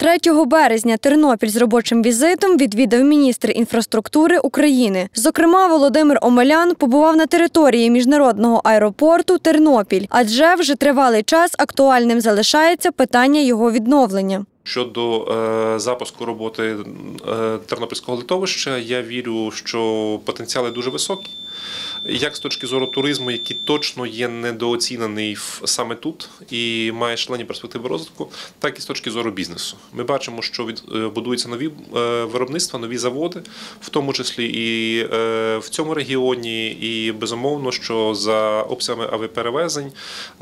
3 березня Тернопіль з робочим візитом відвідав міністр інфраструктури України. Зокрема, Володимир Омелян побував на території міжнародного аеропорту Тернопіль, адже вже тривалий час актуальним залишається питання його відновлення. Щодо е, запуску роботи е, Тернопільського литовища, я вірю, що потенціали дуже високі. Як з точки зору туризму, який точно є недооцінений саме тут і має шалені перспективи розвитку, так і з точки зору бізнесу. Ми бачимо, що від, е, будуються нові е, виробництва, нові заводи, в тому числі і е, в цьому регіоні, і безумовно, що за обсягами авіаперевезень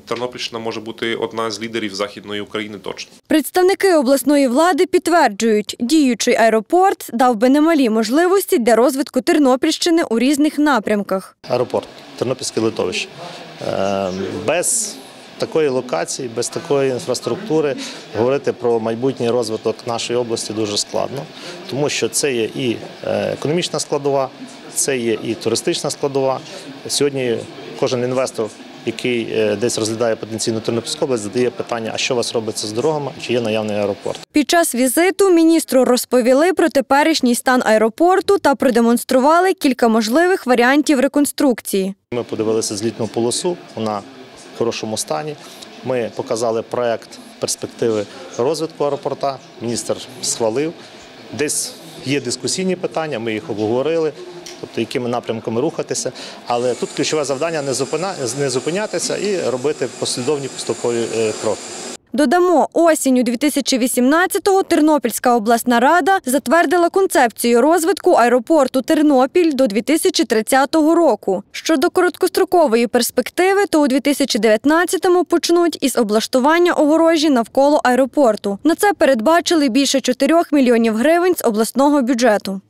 Тернопільщина може бути одна з лідерів Західної України точно. Представники обласної влади підтверджують, діючий аеропорт дав би немалі можливості для розвитку Тернопільщини у різних напрямках. Аеропорт, Тернопільське литовище. Е, Без такої локації, без такої інфраструктури говорити про майбутній розвиток нашої області дуже складно, тому що це є і е, економічна складова, це є і туристична складова. Сьогодні кожен інвестор. Який е, десь розглядає потенційну Тернопільську область, задає питання, а що у вас робиться з дорогами, чи є наявний аеропорт. Під час візиту міністру розповіли про теперішній стан аеропорту та продемонстрували кілька можливих варіантів реконструкції. Ми подивилися злітну полосу, вона в хорошому стані. Ми показали проект перспективи розвитку аеропорта. Міністр схвалив. Десь є дискусійні питання, ми їх обговорили, тобто якими напрямками рухатися. Але тут ключове завдання не зупинятися і робити послідовні поступові е, кроки. Додамо, осінню 2018-го Тернопільська обласна рада затвердила концепцію розвитку аеропорту Тернопіль до 2030 року. Щодо короткострокової перспективи, то у 2019-му почнуть із облаштування огорожі навколо аеропорту. На це передбачили більше 4 мільйонів гривень з обласного бюджету.